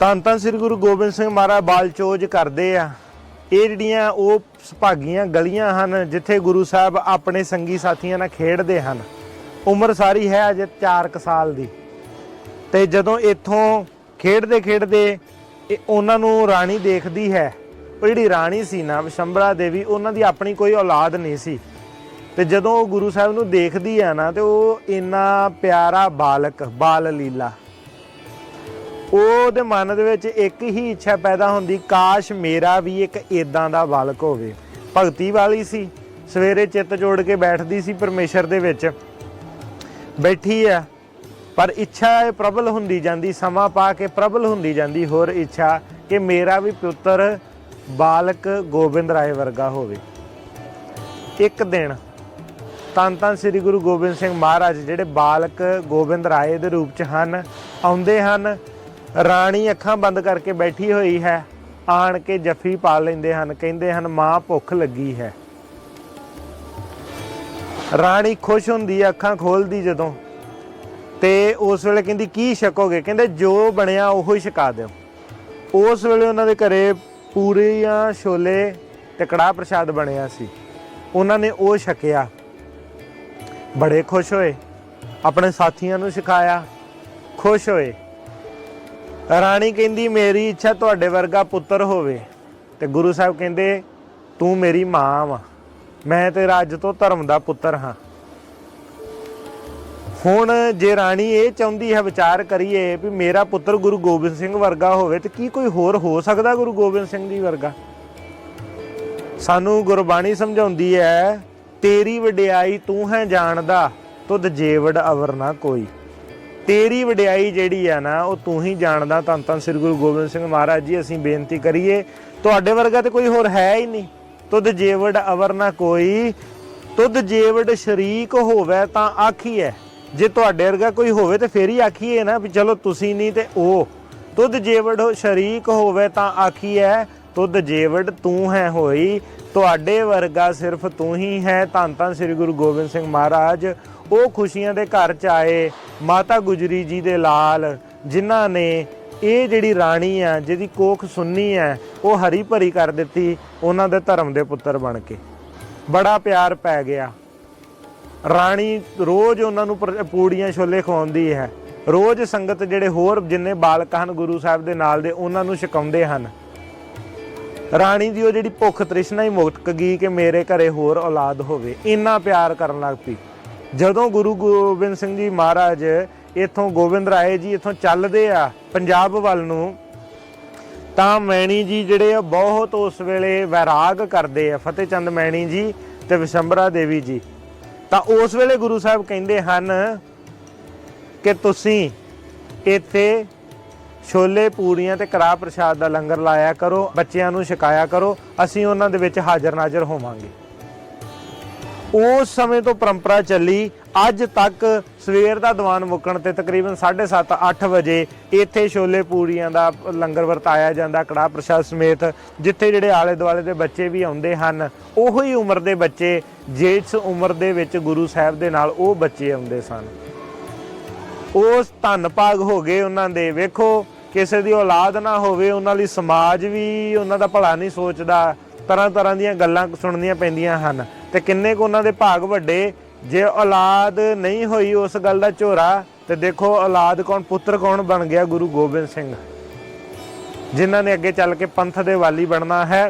ਧੰਨ ਧੰਨ ਸ੍ਰੀ ਗੁਰੂ ਗੋਬਿੰਦ ਸਿੰਘ ਮਹਾਰਾਜ ਬਾਲਚੋਜ ਕਰਦੇ ਆ। ਇਹ ਜਿਹੜੀਆਂ ਉਹ ਸੁਭਾਗੀਆਂ ਗਲੀਆਂ ਹਨ ਜਿੱਥੇ ਗੁਰੂ ਸਾਹਿਬ ਆਪਣੇ ਸੰਗੀ ਸਾਥੀਆਂ ਨਾਲ ਖੇਡਦੇ ਹਨ। ਉਮਰ ਸਾਰੀ ਹੈ ਅਜੇ 4 ਸਾਲ ਦੀ। ਤੇ ਜਦੋਂ ਇੱਥੋਂ ਖੇਡਦੇ ਖੇਡਦੇ ਉਹਨਾਂ ਨੂੰ ਰਾਣੀ ਦੇਖਦੀ ਹੈ। ਉਹ ਜਿਹੜੀ ਰਾਣੀ ਸੀ ਨਾ ਵਿਸ਼ੰਬਰਾ ਦੇਵੀ, ਉਹਨਾਂ ਦੀ ਆਪਣੀ ਕੋਈ ਔਲਾਦ ਨਹੀਂ ਸੀ। ਤੇ ਜਦੋਂ ਉਹ ਗੁਰੂ ਸਾਹਿਬ ਨੂੰ ਦੇਖਦੀ ਹੈ ਨਾ, ਤੇ ਉਹ ਇੰਨਾ ਪਿਆਰਾ ਬਾਲਕ, ਬਾਲ ਲੀਲਾ ਉਹਦੇ ਮਨ ਦੇ ਵਿੱਚ ਇੱਕ ਹੀ ਇੱਛਾ ਪੈਦਾ ਹੁੰਦੀ, ਕਾਸ਼ ਮੇਰਾ ਵੀ ਇੱਕ ਇਦਾਂ ਦਾ ਬਾਲਕ ਹੋਵੇ। ਭਗਤੀ ਵਾਲੀ ਸੀ। ਸਵੇਰੇ ਚਿੱਤ ਜੋੜ ਕੇ ਬੈਠਦੀ ਸੀ ਪਰਮੇਸ਼ਰ ਦੇ ਵਿੱਚ। ਬੈਠੀ ਆ, ਪਰ ਇੱਛਾ ਇਹ ਪ੍ਰਬਲ ਹੁੰਦੀ ਜਾਂਦੀ, ਸਮਾਂ ਪਾ ਕੇ ਪ੍ਰਬਲ ਹੁੰਦੀ ਜਾਂਦੀ, ਹੋਰ ਇੱਛਾ ਕਿ ਮੇਰਾ ਵੀ ਪੁੱਤਰ ਬਾਲਕ ਗੋਬਿੰਦ ਰਾਏ ਵਰਗਾ ਹੋਵੇ। ਇੱਕ ਦਿਨ ਤਨ ਤਨ ਸ੍ਰੀ ਗੁਰੂ ਗੋਬਿੰਦ ਸਿੰਘ ਮਹਾਰਾਜ, ਜਿਹੜੇ ਬਾਲਕ ਗੋਬਿੰਦ ਰਾਏ ਦੇ ਰੂਪ ਚ ਹਨ, ਆਉਂਦੇ ਹਨ ਰਾਣੀ ਅੱਖਾਂ ਬੰਦ ਕਰਕੇ ਬੈਠੀ ਹੋਈ ਹੈ। ਆਣ ਕੇ ਜੱਫੀ ਪਾ ਲੈਂਦੇ ਹਨ, ਕਹਿੰਦੇ ਹਨ, ਮਾਂ, ਭੁੱਖ ਲੱਗੀ ਹੈ। ਰਾਣੀ ਖੁਸ਼ ਹੁੰਦੀ ਹੈ ਅੱਖਾਂ ਖੋਲਦੀ ਜਦੋਂ। ਤੇ ਉਸ ਵੇਲੇ ਕਹਿੰਦੀ, ਕੀ ਛਕੋਗੇ? ਕਹਿੰਦੇ, ਜੋ ਬਣਿਆ ਉਹੋ ਹੀ ਛਕਾ ਦਿਓ। ਉਸ ਵੇਲੇ ਉਹਨਾਂ ਦੇ ਘਰੇ ਪੂਰੀਆਂ ਛੋਲੇ ਤੇ ਕੜਾਹ ਪ੍ਰਸ਼ਾਦ ਬਣਿਆ ਸੀ। ਉਹਨਾਂ ਨੇ ਉਹ ਛਕਿਆ। ਬੜੇ ਖੁਸ਼ ਹੋਏ। ਆਪਣੇ ਸਾਥੀਆਂ ਨੂੰ ਸਿਖਾਇਆ ਖੁਸ਼ ਹੋਏ। ਰਾਣੀ ਕਹਿੰਦੀ, ਮੇਰੀ ਇੱਛਾ ਤੁਹਾਡੇ ਵਰਗਾ ਪੁੱਤਰ ਹੋਵੇ। ਤੇ ਗੁਰੂ ਸਾਹਿਬ ਕਹਿੰਦੇ, ਤੂੰ ਮੇਰੀ ਮਾਂ ਵਾ। ਮੈਂ ਤੇ ਰਾਜ ਤੋਂ ਧਰਮ ਦਾ ਪੁੱਤਰ ਹਾਂ। ਹੁਣ ਜੇ ਰਾਣੀ ਇਹ ਚਾਹੁੰਦੀ ਹੈ, ਵਿਚਾਰ ਕਰੀਏ ਵੀ ਮੇਰਾ ਪੁੱਤਰ ਗੁਰੂ ਗੋਬਿੰਦ ਸਿੰਘ ਵਰਗਾ ਹੋਵੇ, ਤੇ ਕੀ ਕੋਈ ਹੋਰ ਹੋ ਸਕਦਾ ਗੁਰੂ ਗੋਬਿੰਦ ਸਿੰਘ ਜੀ ਵਰਗਾ? ਸਾਨੂੰ ਗੁਰਬਾਣੀ ਸਮਝਾਉਂਦੀ ਹੈ, ਤੇਰੀ ਵਡਿਆਈ ਤੂੰ ਹੈ ਜਾਣਦਾ, ਤੁਧ ਜੇਵੜ ਅਵਰ ਨਾ ਕੋਈ। ਤੇਰੀ ਵਡਿਆਈ ਜਿਹੜੀ ਆ ਨਾ, ਉਹ ਤੂੰ ਹੀ ਜਾਣਦਾ। ਧੰਨ ਧੰਨ ਸ੍ਰੀ ਗੁਰੂ ਗੋਬਿੰਦ ਸਿੰਘ ਮਹਾਰਾਜ ਜੀ, ਅਸੀਂ ਬੇਨਤੀ ਕਰੀਏ, ਤੁਹਾਡੇ ਵਰਗਾ ਤੇ ਕੋਈ ਹੋਰ ਹੈ ਹੀ ਨਹੀਂ। ਤੁਧ ਜੇਵੜ ਅਵਰ ਨਾ ਕੋਈ, ਤੁਧ ਜੇਵੜ ਸ਼ਰੀਕ ਹੋਵੇ ਤਾਂ ਆਖੀ ਹੈ ਜੇ ਤੁਹਾਡੇ ਵਰਗਾ ਕੋਈ ਹੋਵੇ ਤੇ ਫੇਰ ਹੀ ਆਖੀਏ ਨਾ ਵੀ ਚਲੋ ਤੁਸੀਂ ਨਹੀਂ ਤੇ ਉਹ ਤੁਧ ਜੇਵੜ ਸ਼ਰੀਕ ਹੋਵੇ ਤਾਂ ਆਖੀ ਹੈ ਤੁਧ ਜੇਵੜ ਤੂੰ ਹੈ ਹੋਈ। ਤੁਹਾਡੇ ਵਰਗਾ ਸਿਰਫ ਤੂੰ ਹੀ ਹੈ। ਧੰਨ ਧੰਨ ਸ੍ਰੀ ਗੁਰੂ ਗੋਬਿੰਦ ਸਿੰਘ ਮਹਾਰਾਜ ਉਹ ਖੁਸ਼ੀਆਂ ਦੇ ਘਰ ਚ ਆਏ, ਮਾਤਾ ਗੁਜਰੀ ਜੀ ਦੇ ਲਾਲ, ਜਿਨ੍ਹਾਂ ਨੇ ਇਹ ਜਿਹੜੀ ਰਾਣੀ ਆ, ਜਿਹਦੀ ਕੋਖ ਸੁੰਨੀ ਹੈ ਉਹ ਹਰੀ ਭਰੀ ਕਰ ਦਿੱਤੀ ਉਹਨਾਂ ਦੇ ਧਰਮ ਦੇ ਪੁੱਤਰ ਬਣ ਕੇ। ਬੜਾ ਪਿਆਰ ਪੈ ਗਿਆ। ਰਾਣੀ ਰੋਜ਼ ਉਹਨਾਂ ਨੂੰ ਪੂੜੀਆਂ ਛੋਲੇ ਖਵਾਉਂਦੀ ਹੈ। ਰੋਜ਼ ਸੰਗਤ ਜਿਹੜੇ ਹੋਰ ਜਿੰਨੇ ਬਾਲਕ ਹਨ ਗੁਰੂ ਸਾਹਿਬ ਦੇ ਨਾਲ ਦੇ, ਉਹਨਾਂ ਨੂੰ ਛਕਾਉਂਦੇ ਹਨ। ਰਾਣੀ ਦੀ ਉਹ ਜਿਹੜੀ ਭੁੱਖ ਤ੍ਰਿਸ਼ਨਾ ਹੀ ਮੁਕਤ ਗਈ ਕਿ ਮੇਰੇ ਘਰੇ ਹੋਰ ਔਲਾਦ ਹੋਵੇ। ਇੰਨਾ ਪਿਆਰ ਕਰਨ ਲੱਗ ਪਈ। ਜਦੋਂ ਗੁਰੂ ਗੋਬਿੰਦ ਸਿੰਘ ਜੀ ਮਹਾਰਾਜ ਇੱਥੋਂ ਗੋਬਿੰਦ ਰਾਏ ਜੀ ਇੱਥੋਂ ਚੱਲਦੇ ਆ ਪੰਜਾਬ ਵੱਲ ਨੂੰ, ਤਾਂ ਮੈਣੀ ਜੀ ਜਿਹੜੇ ਆ ਬਹੁਤ ਉਸ ਵੇਲੇ ਵੈਰਾਗ ਕਰਦੇ ਆ ਫਤਿਹ ਚੰਦ ਮੈਣੀ ਜੀ ਤੇ ਵਿਸ਼ੰਬਰਾ ਦੇਵੀ ਜੀ। ਤਾਂ ਉਸ ਵੇਲੇ ਗੁਰੂ ਸਾਹਿਬ ਕਹਿੰਦੇ ਹਨ ਕਿ ਤੁਸੀਂ ਇੱਥੇ ਛੋਲੇ ਪੂਰੀਆਂ ਤੇ ਕੜਾਹ ਪ੍ਰਸ਼ਾਦ ਦਾ ਲੰਗਰ ਲਾਇਆ ਕਰੋ, ਬੱਚਿਆਂ ਨੂੰ ਛਕਾਇਆ ਕਰੋ, ਅਸੀਂ ਉਹਨਾਂ ਦੇ ਵਿੱਚ ਹਾਜ਼ਰ ਨਾਜ਼ਰ ਹੋਵਾਂਗੇ। ਉਸ ਸਮੇਂ ਤੋਂ ਪਰੰਪਰਾ ਚੱਲੀ। ਅੱਜ ਤੱਕ ਸਵੇਰ ਦਾ ਦੀਵਾਨ ਮੁੱਕਣ ਤੇ ਤਕਰੀਬਨ 7:30 8 ਵਜੇ ਇੱਥੇ ਛੋਲੇ ਪੂਰੀਆਂ ਦਾ ਲੰਗਰ ਵਰਤਾਇਆ ਜਾਂਦਾ, ਕੜਾਹ ਪ੍ਰਸ਼ਾਦ ਸਮੇਤ, ਜਿੱਥੇ ਜਿਹੜੇ ਆਲੇ ਦੁਆਲੇ ਦੇ ਬੱਚੇ ਵੀ ਆਉਂਦੇ ਹਨ, ਉਹੋ ਹੀ ਉਮਰ ਦੇ ਬੱਚੇ, ਜਿਸ ਉਮਰ ਦੇ ਵਿੱਚ ਗੁਰੂ ਸਾਹਿਬ ਦੇ ਨਾਲ ਉਹ ਬੱਚੇ ਆਉਂਦੇ ਸਨ। ਉਸ ਧੰਨ ਭਾਗ ਹੋ ਗਏ ਉਹਨਾਂ ਦੇ। ਵੇਖੋ, ਕਿਸੇ ਦੀ ਔਲਾਦ ਨਾ ਹੋਵੇ, ਉਹਨਾਂ ਲਈ ਸਮਾਜ ਵੀ ਉਹਨਾਂ ਦਾ ਭਲਾ ਨਹੀਂ ਸੋਚਦਾ। ਤਰ੍ਹਾਂ ਤਰ੍ਹਾਂ ਦੀਆਂ ਗੱਲਾਂ ਸੁਣਨੀਆਂ ਪੈਂਦੀਆਂ ਹਨ। ਤੇ ਕਿੰਨੇ ਕੁ ਉਹਨਾਂ ਦੇ ਭਾਗ ਵੱਡੇ? ਜੇ ਔਲਾਦ ਨਹੀਂ ਹੋਈ ਉਸ ਗੱਲ ਦਾ ਝੋਰਾ, ਤੇ ਦੇਖੋ ਔਲਾਦ ਕੌਣ, ਪੁੱਤਰ ਕੌਣ ਬਣ ਗਿਆ ਗੁਰੂ ਗੋਬਿੰਦ ਸਿੰਘ। ਜਿਨ੍ਹਾਂ ਨੇ ਅੱਗੇ ਚੱਲ ਕੇ ਪੰਥ ਦੇ ਵਾਲੀ ਬਣਨਾ ਹੈ।